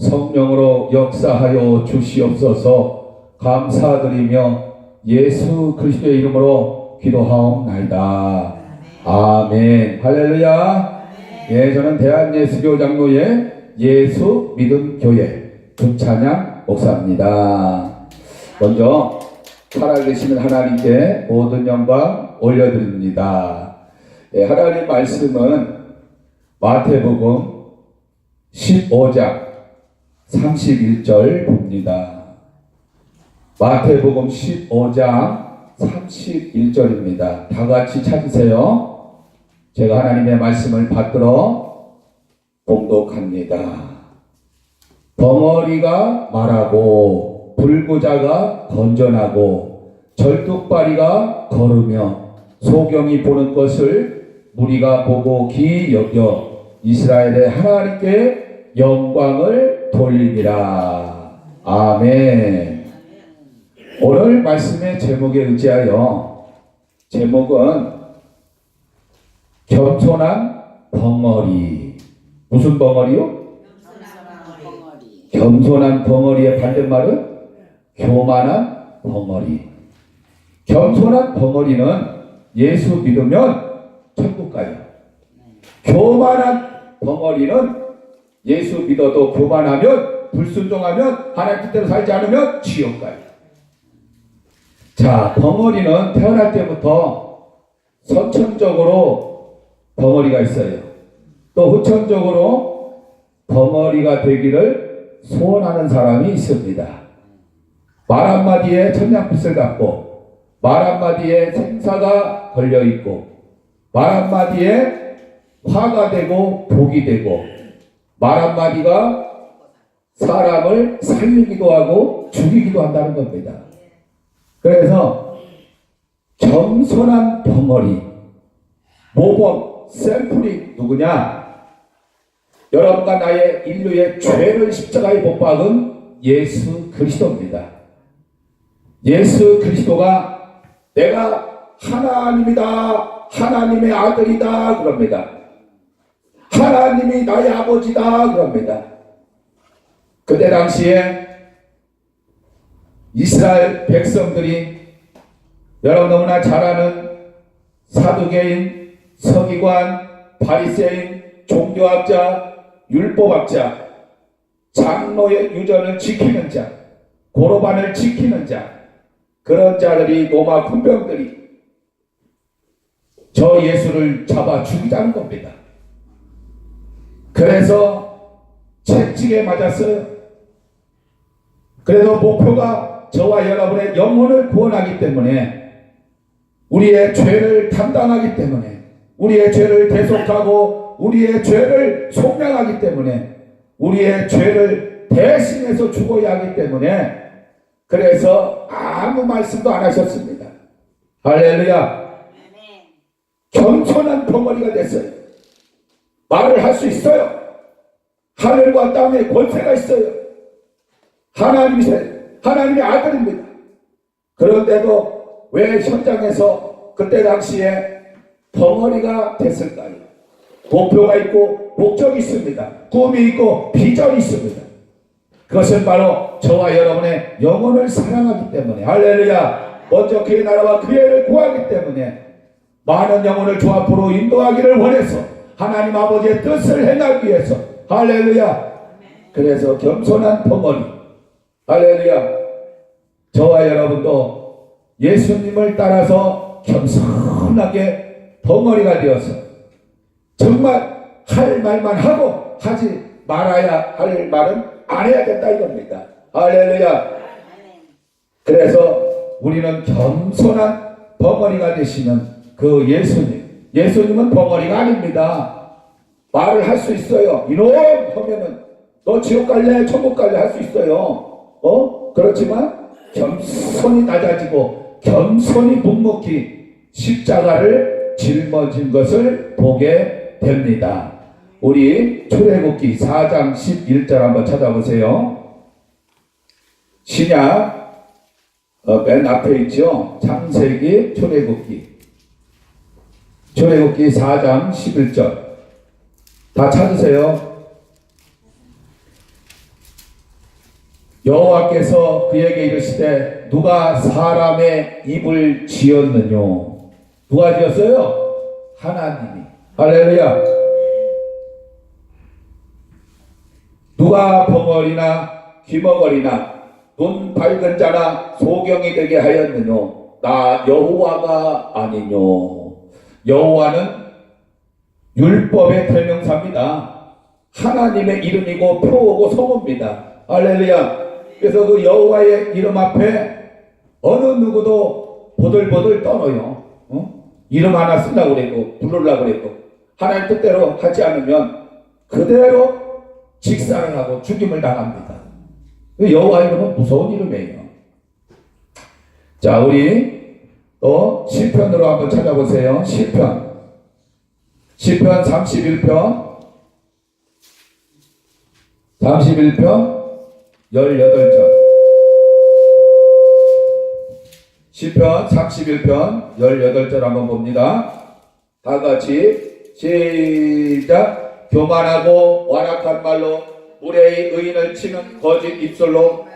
성령으로 역사하여 주시옵소서 감사드리며 예수 그리스도의 이름으로 기도하옵나이다. 아멘. 할렐루야. 예, 저는 대한예수교 장로의 예수 믿음 교회 김찬양 목사입니다. 먼저 살아계시는 하나님께 모든 영광 올려드립니다. 예, 하나님 말씀은 마태복음 15장 31절 봅니다. 마태복음 15장 31절입니다. 다 같이 찾으세요. 제가 하나님의 말씀을 받들어 봉독합니다. 벙어리가 말하고 불구자가 건전하고 절뚝발이가 걸으며 소경이 보는 것을 무리가 보고 기 여겨 이스라엘의 하나님께 영광을 돌리니라. 아멘. 오늘 말씀의 제목에 의지하여 제목은 겸손한 벙어리. 무슨 벙어리요? 겸손한 벙어리의 반대말은 교만한 벙어리. 겸손한 벙어리는 예수 믿으면 천국 가요. 교만한 벙어리는 예수 믿어도 교만하면 불순종하면 하나님 뜻대로 살지 않으면 지옥 가요. 자, 벙어리는 태어날 때부터 선천적으로 벙어리가 있어요. 또 후천적으로 벙어리가 되기를 소원하는 사람이 있습니다. 말 한마디에 천냥빛을 갖고 말 한마디에 생사가 걸려 있고 말 한마디에 화가 되고 복이 되고 말 한마디가 사람을 살리기도 하고 죽이기도 한다는 겁니다. 그래서 겸손한 벙어리 모범 샘플이 누구냐? 여러분과 나의 인류의 죄를 십자가에 못 박은 예수 그리스도입니다. 예수 그리스도가 내가 하나님이다, 하나님의 아들이다 그럽니다. 하나님이 나의 아버지다 그럽니다. 그때 당시에 이스라엘 백성들이 여러분 너무나 잘 아는 사두개인, 서기관, 바리새인, 종교학자, 율법학자, 장로의 유전을 지키는 자, 고로반을 지키는 자, 그런 자들이 로마 군병들이 저 예수를 잡아 죽이자는 겁니다. 그래서 채찍에 맞았어요. 그래서 목표가 저와 여러분의 영혼을 구원하기 때문에 우리의 죄를 담당하기 때문에 우리의 죄를 대속하고 우리의 죄를 속량하기 때문에 우리의 죄를 대신해서 죽어야 하기 때문에 그래서 아무 말씀도 안 하셨습니다. 할렐루야. 겸손한 덩어리가 됐어요. 말을 할 수 있어요. 하늘과 땅에 권세가 있어요. 하나님이세 하나님의 아들입니다. 그런데도 왜 현장에서 그때 당시에 덩어리가 됐을까요? 목표가 있고 목적이 있습니다. 꿈이 있고 비전이 있습니다. 그것은 바로 저와 여러분의 영혼을 사랑하기 때문에 할렐루야 먼저 그의 나라와 그의 를 구하기 때문에 많은 영혼을 주 앞으로 인도하기를 원해서 하나님 아버지의 뜻을 행하기 위해서 할렐루야 그래서 겸손한 덩어리 할렐루야 저와 여러분도 예수님을 따라서 겸손하게 덩어리가 되어서 정말 할 말만 하고 하지 말아야 할 말은 안 해야 된다 이겁니다. 할렐루야. 그래서 우리는 겸손한 벙어리가 되시는 그 예수님. 예수님은 벙어리가 아닙니다. 말을 할 수 있어요. 이놈 하면은 너 지옥 갈래 천국 갈래 할 수 있어요. 어? 그렇지만 겸손히 낮아지고 겸손히 묵묵히 십자가를 짊어진 것을 보게 됩니다. 우리 출애굽기 4장 11절 한번 찾아보세요. 신약 어, 맨 앞에 있죠. 창세기 출애굽기 출애굽기 4장 11절. 다 찾으세요. 여호와께서 그에게 이르시되 누가 사람의 입을 지었느뇨? 누가 지었어요? 하나님이. 할렐루야. 누가 벙어리나 귀머거리나 눈 밝은 자나 소경이 되게 하였느뇨? 나 여호와가 아니뇨 여호와는 율법의 대명사입니다 하나님의 이름이고 표어고 성호입니다 할렐루야 그래서 그 여호와의 이름 앞에 어느 누구도 보들보들 떠너요 어? 이름 하나 쓰려고 그래도 부르려고 그래도 하나님 뜻대로 하지 않으면 그대로 직사를 하고 죽임을 당합니다. 그 여호와 이름은 무서운 이름이에요. 자, 우리 또 시편으로 한번 찾아보세요. 시편. 시편 31편. 31편 18절. 시편 31편 18절 한번 봅니다. 다 같이 시작 교만하고 완악한 말로 무례히 의인을 치는 거짓 입술로